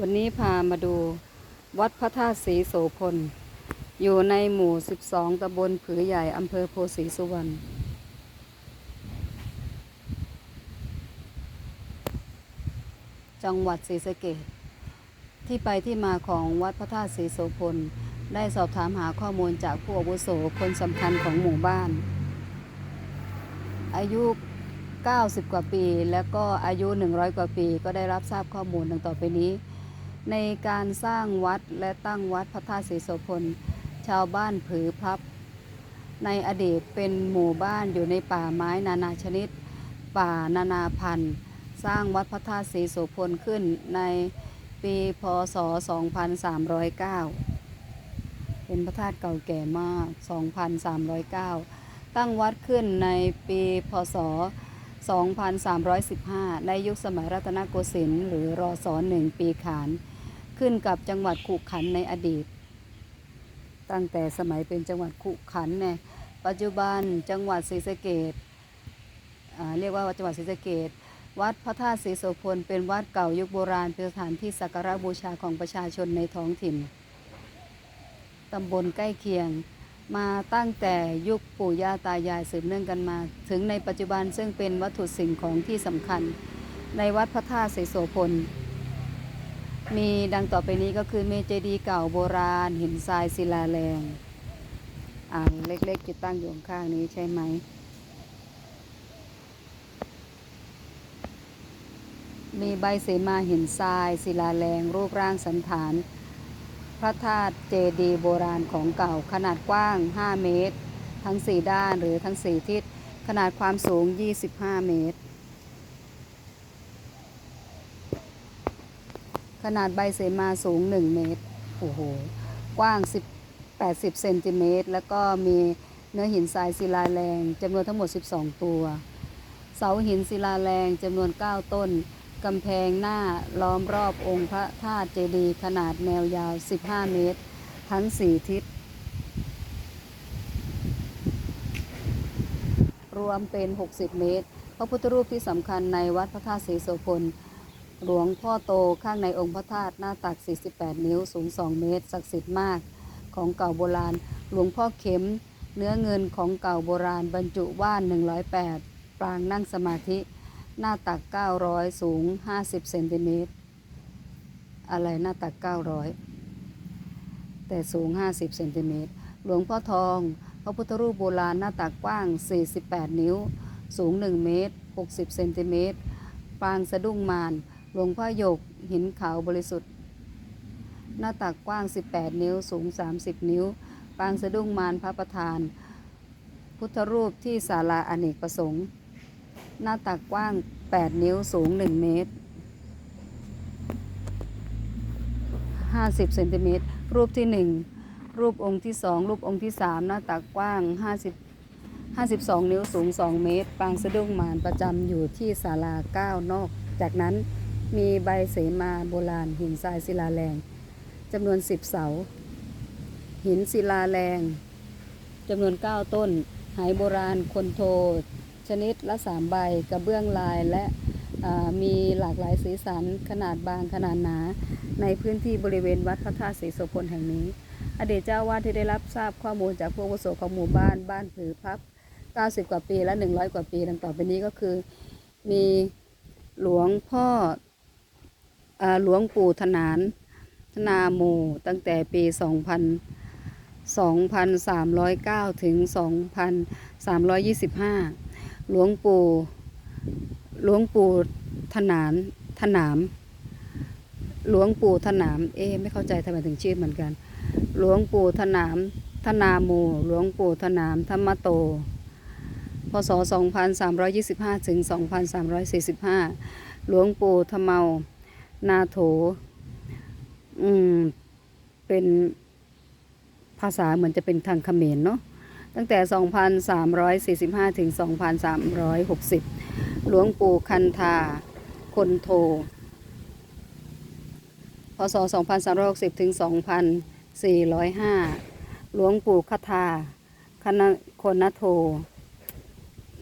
วันนี้พามาดูวัดพระธาตุศรีโสพล อยู่ในหมู่ 12 ตำบลผือใหญ่ อำเภอโพธิ์ศรีสุวรรณ จังหวัดศรีสะเกษที่ไปที่มาของวัดพระธาตุศรีโสพล ได้สอบถามหาข้อมูลจากผู้อาวุโสคนสำคัญของหมู่บ้าน อายุ 90 กว่าปี แล้วก็อายุ 100 กว่าปี ก็ได้รับทราบข้อมูลดังต่อไปนี้ ในการสร้างวัดและตั้งวัดพระธาตุศรีโสพล ชาวบ้านผือพับ ในอดีตเป็นหมู่บ้านอยู่ในป่าไม้นานาชนิด ป่านานาพันธุ์ สร้างวัดพระธาตุศรีโสพลขึ้นในปีพศ 2309 เป็นพระธาตุเก่าแก่มาก 2309 ตั้งวัดขึ้นในปีพศ 2315 ในยุคสมัยรัตนโกสินทร์หรือรอศหนึ่งปีขาน ขึ้นกับจังหวัดขุขันในอดีต ตั้งแต่สมัยเป็นจังหวัดขุขันเนี่ยปัจจุบันจังหวัดศรีสะเกษอ่าเรียกว่าจังหวัดศรีสะเกษวัดพระธาตุศรีโสพลเป็นวัดเก่ายุคโบราณเป็นสถานที่สักการะบูชาของประชาชนในท้องถิ่นตำบลใกล้เคียงมาตั้งแต่ยุคปู่ย่าตายายสืบเนื่องกันมา ถึงในปัจจุบันซึ่งเป็นวัตถุสิ่งของที่สำคัญ ในวัดพระธาตุศรีโสพล มีดังต่อไปนี้ก็คือเมเจดีเก่าโบราณ หินทรายศิลาแรงอ่างเล็กๆจะตั้งอยู่ข้างนี้ใช่ไหม มีใบเสมาหินทรายศิลาแรงรูปร่างสันฐาน พระธาตุเจดีโบราณของเก่าขนาดกว้าง 5 เมตร ทั้ง 4 ด้านหรือทั้ง 4 ทิศขนาดความสูง 25 เมตร ขนาดใบเสมาสูง 1 เมตร โอ้โห กว้าง 10 80 เซนติเมตร แล้วก็มีเนื้อหินทรายศิลาแรงจำนวนทั้งหมด 12 ตัว เสาหินศิลาแรงจำนวน 9 ต้นกำแพงหน้าล้อมรอบองค์พระธาตุเจดีย์ขนาดแนวยาว 15 เมตร ทั้ง 4 ทิศ รวมเป็น 60 เมตร พระพุทธรูปที่สำคัญในวัดพระธาตุศรีโสพล หลวงพ่อโตข้างในองค์พระธาตุหน้าตัก 48 นิ้วสูง 2 เมตร ศักดิ์สิทธิ์มากของเก่าโบราณ หลวงพ่อเข็ม เนื้อเงินของเก่าโบราณ บรรจุว่าน 108 ปรางนั่งสมาธิ หน้าตัก 900 สูง 50 เซนติเมตร อะไรหน้าตัก 900 แต่สูง 50 เซนติเมตร หลวงพ่อทอง พระพุทธรูปโบราณหน้าตักกว้าง 48 นิ้ว สูง 1 เมตร 60 เซนติเมตร ปางสะดุ้งมาร หลวงพ่อหยกหินขาวบริสุทธิ์ หน้าตักกว้าง 18 นิ้วสูง 30 นิ้ว ปางสะดุ้งมารพระประธาน พุทธรูปที่ศาลาอเนกประสงค์ หน้าตักกว้าง 8 นิ้วสูง 1 เมตร 50เซนติเมตรรูปที่ 1 รูปองค์ที่ 2 รูปองค์ที่ 3 หน้าตักกว้าง 50 52 นิ้วสูง 2 เมตร ปางสะดุ้งมารประจำอยู่ที่ศาลา 9 นอก จากนั้น มีใบเสมาโบราณ หินทรายศิลาแรงจำนวน10เสา หินศิลาแรงจำนวน9ต้นไหโบราณคนโท ชนิดละ3ใบกระเบื้องลายและมีหลากหลายสีสันขนาดบางขนาดหนา ในพื้นที่บริเวณวัดพระธาตุศรีโสพลแห่งนี้ อดีตเจ้าวาดที่ได้รับทราบข้อมูลจากผู้วุโสของหมู่บ้านบ้านผือพับ 90 กว่าปีและ 100 กว่าปีดังต่อไปนี้ก็คือ มีหลวงพ่อ หลวงปู่ถนานธนาโมตั้งแต่ปี 2000 2,309 ถึง 2,325 หลวงปู่หลวงปู่ถนานถนาม หลวงปู่ถนาม เอ๊ไม่เข้าใจทำไมถึงชื่อเหมือนกัน หลวงปู่ถนามธนาโมหลวงปู่ถนามธรรมโตพศ 2325 ถึง 2345 หลวงปู่ธเมา นาโถ อืม เป็นภาษาเหมือนจะเป็นทางเขมรเนาะ ตั้งแต่ 2,345 ถึง 2,360 หลวงปู่คันธา คนโท พศ 2360 ถึง 2,405 หลวงปู่คทาคณะคนโท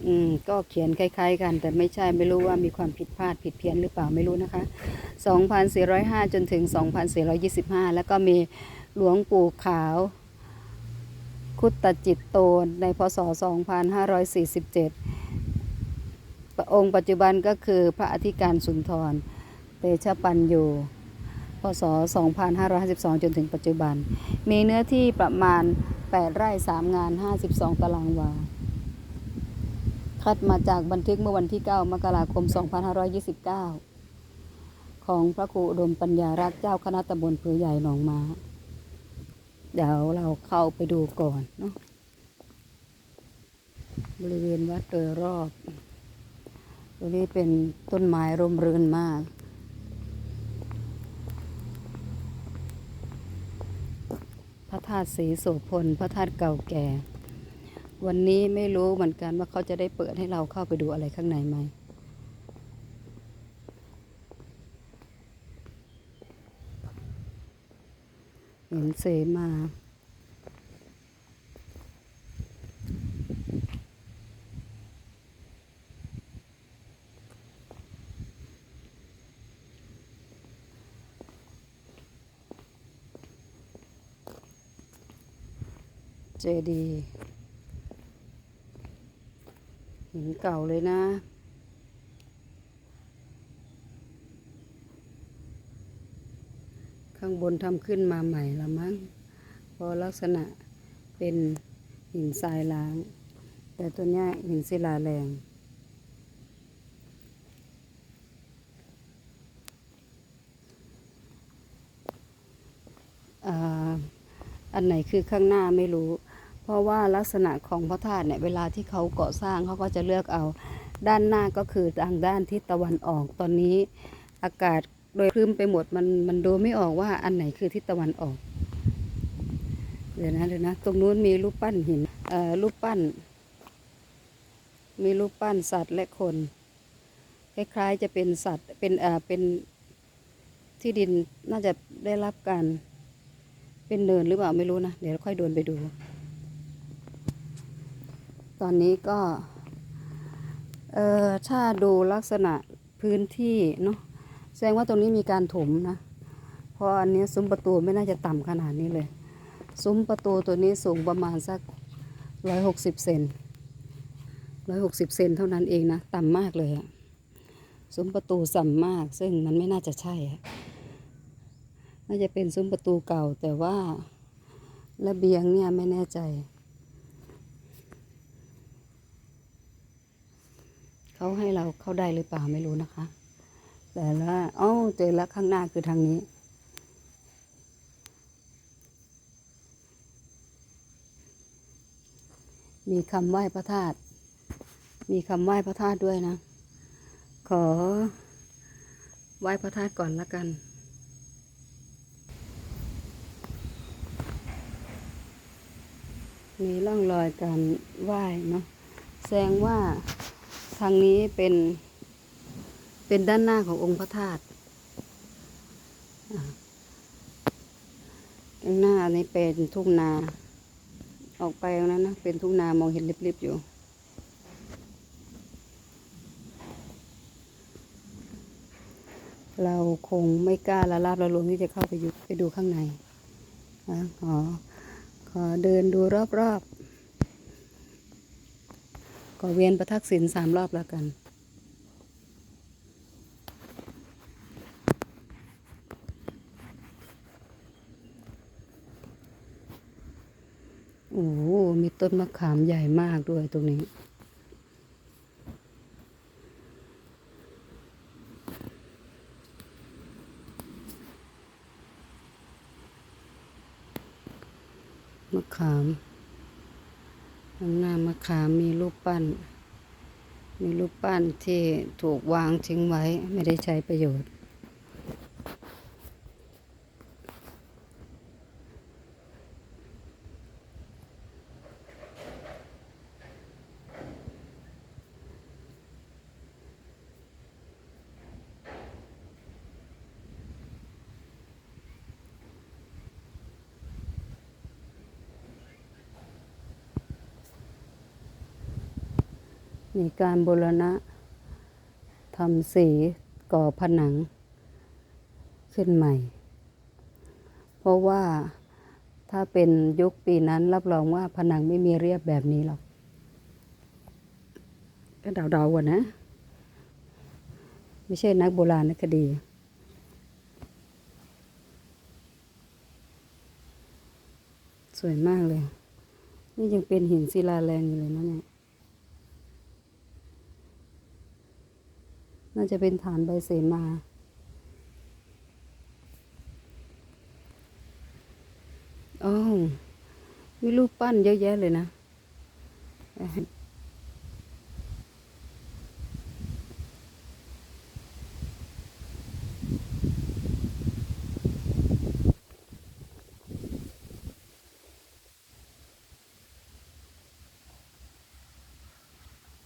อืมก็เขียนคล้าย ๆ กัน แต่ไม่ใช่ไม่รู้ว่ามีความผิดพลาดผิดเพี้ยนหรือเปล่าไม่รู้นะคะ 2,405 จนถึง 2,425 แล้วก็มีหลวงปู่ขาว คุตตจิตโตในพศ 2547พระองค์ปัจจุบันก็คือพระอธิการสุนทร เตชะปัญโยพศ 2552 จนถึงปัจจุบัน มีเนื้อที่ประมาณ 8 ไร่ 3 งาน 52 ตารางวา คัดมาจากบันทึกเมื่อวันที่ 9 มกราคม 2529 ของพระครูอุดมปัญญารักษ์เจ้าคณะตำบลเผือใหญ่หนองมาเดี๋ยวเราเข้าไปดูก่อนเนาะบริเวณวัดโดยรอบตรงนี้เป็นต้นไม้ร่มรื่นมาก พระธาตุศรีโสพล พระธาตุเก่าแก่ วันนี้ไม่รู้เหมือนกันว่าเขาจะได้เปิดให้เราเข้าไปดูอะไรข้างในไหมเห็นเสมาเจดี หินเก่าเลยนะ ข้างบนทำขึ้นมาใหม่ละมั้งเพราะลักษณะเป็นหินทรายล้าง แต่ตัวนี้หินศิลาแรงออันไหนคือข้างหน้าไม่รู้ เพราะว่าลักษณะของพระธาตุเนี่ยเวลาที่เขาก่อสร้างเขาก็จะเลือกเอา ด้านหน้าก็คือทางด้านทิศตะวันออกตอนนี้อากาศโดยครึ้มไปหมดมันมันดูไม่ออกว่าอันไหนคือทิศตะวันออก เดี๋ยวนะเดี๋ยวนะ ตรงนู้นมีรูปปั้นหินเอ่อรูปปั้น มีรูปปั้นสัตว์และคน คล้ายๆจะเป็นสัตว์เป็นเอ่อเป็นที่ดินน่าจะได้รับการเป็นเนินหรือเปล่าไม่รู้นะ เดี๋ยวค่อยเดินไปดู ตอนนี้ก็ เอ่อ ถ้าดูลักษณะพื้นที่เนาะ แสดงว่าตรงนี้มีการถมนะ เพราะอันนี้ซุ้มประตูไม่น่าจะต่ำขนาดนี้เลย ซุ้มประตูตัวนี้สูงประมาณสักร้อยหกสิบเซนร้อยหกสิบเซนเท่านั้นเองนะ ต่ำมากเลยอะซุ้มประตูส่ำมาก ซึ่งมันไม่น่าจะใช่อะน่าจะเป็นซุ้มประตูเก่าแต่ว่าระเบียงเนี่ยไม่แน่ใจ เขาให้เราเข้าได้หรือเปล่าไม่รู้นะคะ แต่ละอ๋อเจอแล้วข้างหน้าคือทางนี้ มีคำไหว้พระธาตุมีคำไหว้พระธาตุด้วยนะ ขอไหว้พระธาตุก่อนละกันมีร่องรอยการไหว้เนาะแสดงว่า ทางนี้เป็น เป็นด้านหน้าขององค์พระธาตุอ่าข้างหน้านี้เป็นทุ่งนา ออกไปนั้นนะ เป็นทุ่งนามองเห็นริบๆอยู่เราคงไม่กล้าละลาบละลวงที่จะเข้าไปอยู่ไปดูข้างในนะขอขอเดินดูรอบๆ ก็เวียนประทักษิณสามรอบแล้วกัน โอ้มีต้นมะขามใหญ่มากด้วยตรงนี้มะขาม ข้างหน้ามะขามมีรูปปั้น มีรูปปั้นที่ถูกวางทิ้งไว้ไม่ได้ใช้ประโยชน์ มีการบูรณะทำสีก่อผนัง ขึ้นใหม่ เพราะว่าถ้าเป็นยุคปีนั้นรับรองว่าผนังไม่มีเรียบแบบนี้หรอก ก็เดาๆก่อนนะ ไม่ใช่นักโบราณคดีสวยมากเลย นี่ยังเป็นหินศิลาแรงอยู่เลยนะเนี่ย น่าจะเป็นฐานใบเสมา อ้าว มีรูปปั้นเยอะแยะเลยนะ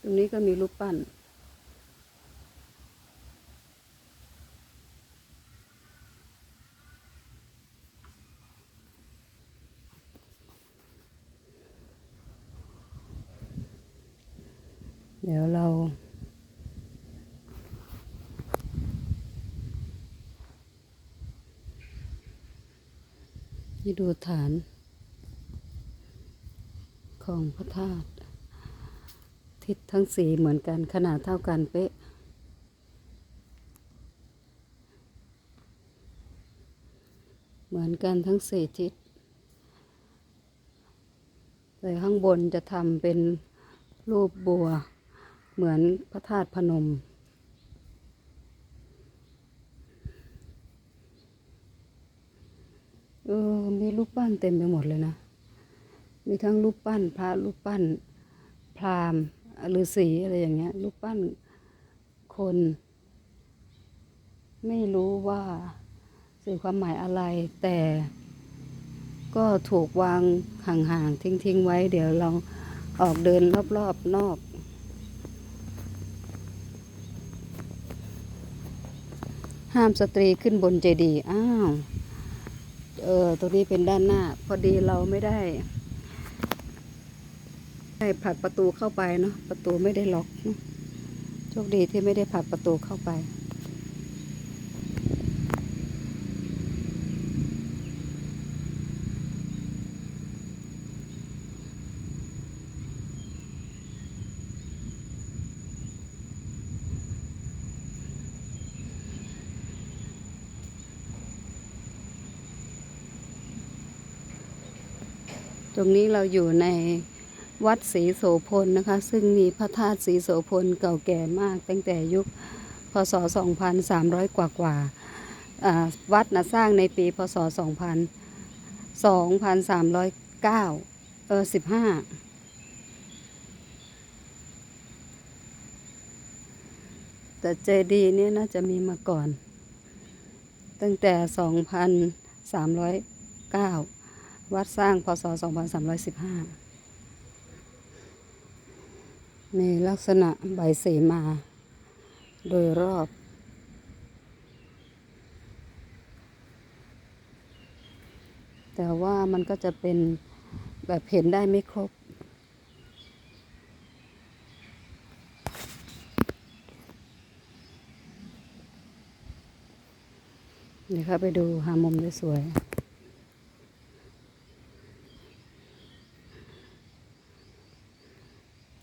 ตรงนี้ก็มีรูปปั้น เดี๋ยวเราให้ดูฐาน ของพระธาตุทิศทั้งสีเหมือนกันขนาดเท่ากันเป๊ะ เหมือนกันทั้งสี่ทิศแต่ข้างบนจะทำเป็นรูปบัว เหมือนพระธาตุพนม เออ มีรูปปั้นเต็มไปหมดเลยนะ มีทั้งรูปปั้น พระรูปปั้น พราหมณ์ฤาษีอะไรอย่างเงี้ย รูปปั้นคน ไม่รู้ว่าสื่อความหมายอะไร แต่ก็ถูกวางห่างๆทิ้งๆไว้ เดี๋ยวเราออกเดินรอบๆนอก ห้ามสตรีขึ้นบนเจดีย์อ้าว เออ ตรงนี้เป็นด้านหน้า พอดีเราไม่ได้ได้ผลักประตูเข้าไปเนาะ ประตูไม่ได้ล็อก โชคดีที่ไม่ได้ผลักประตูเข้าไป ต รงนี้เราอยู่ในวัดศรีโสพลนะคะ ซึ่งมีพระธาตุศรีโสพลเก่าแก่มาก ตั้งแต่ยุคพศ 2,300 กว่ากว่าๆอ่าวัดนะสร้างในปีพศ 2,000 2,309เออ15แต่เจดีย์เนี่ยน่าจะมีมาก่อน ตั้งแต่ 2,309 วัดสร้างพศ 2315 มีลักษณะใบเสมา โดยรอบแต่ว่ามันก็จะเป็นแบบเห็นได้ไม่ครบ เดี๋ยวเข้าไปดูหามุมสวย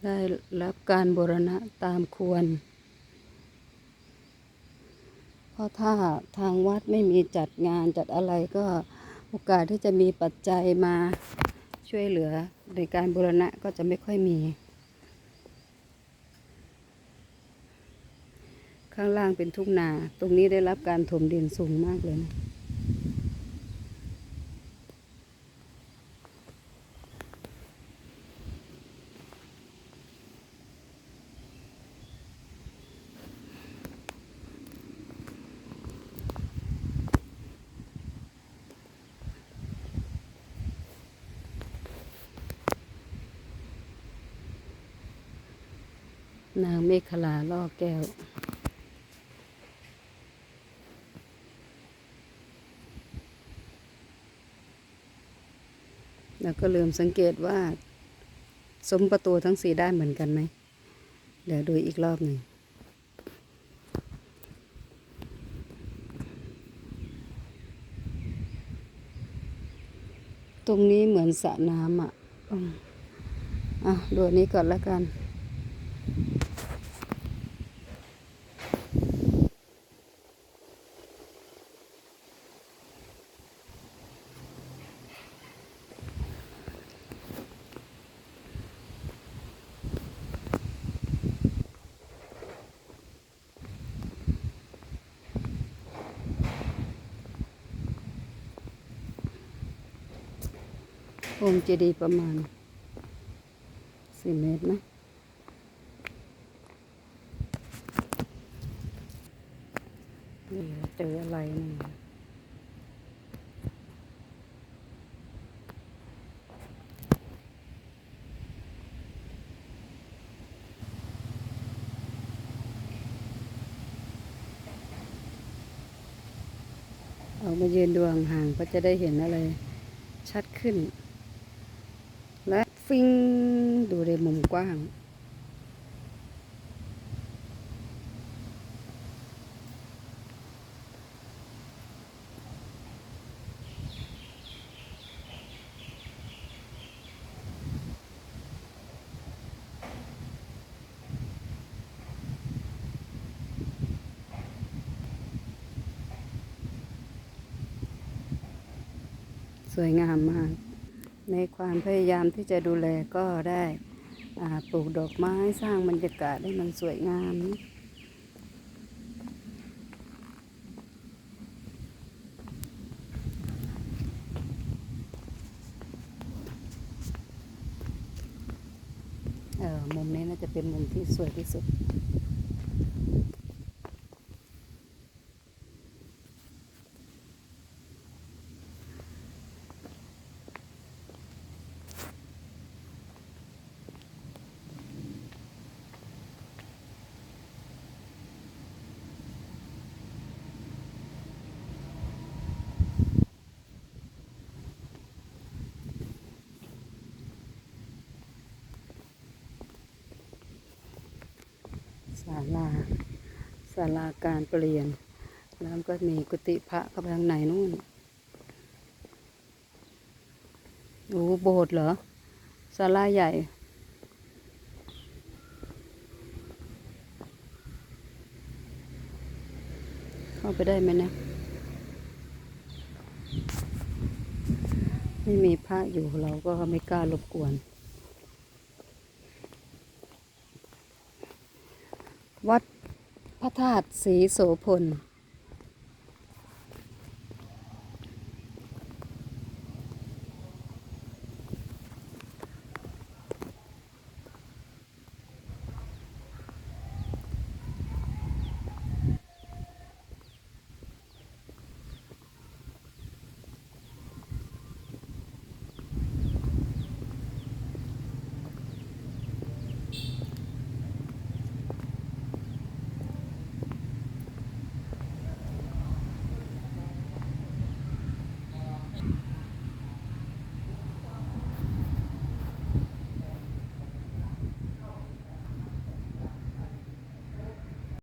ได้รับการบูรณะตามควร เพราะถ้าทางวัดไม่มีจัดงานจัดอะไรก็โอกาสที่จะมีปัจจัยมาช่วยเหลือในการบูรณะก็จะไม่ค่อยมี ข้างล่างเป็นทุ่งนา ตรงนี้ได้รับการถมดินสูงมากเลยนะ นางเมฆลาล่อแก้ว แล้วก็ลืมสังเกตว่าสมประตูทั้งสี่ด้านเหมือนกันไหม เดี๋ยวดูอีกรอบหนึ่งตรงนี้เหมือนสระน้ำอะอะดูอันนี้ก่อนแล้วกัน องค์เจดีย์ประมาณสี่เมตรไหมนี่เจออะไรนี่เอามายืนดูห่างๆก็จะได้เห็นอะไรชัดขึ้น และฟิงดูใน ในความพยายามที่จะดูแลก็ได้ปลูกดอกไม้สร้างบรรยากาศให้มันสวยงามเออมุมนี้น่าจะเป็นมุมที่สวยที่สุด ศาลาศาลาการเปลี่ยน แล้วก็มีกุฏิพระเข้าไปทางไหนนู่นโอ้โบสถ์เหรอศาลาใหญ่เข้าไปได้ไหมเนะไม่มีพระอยู่เราก็ไม่กล้ารบกวน วัดพระธาตุศรีโสพล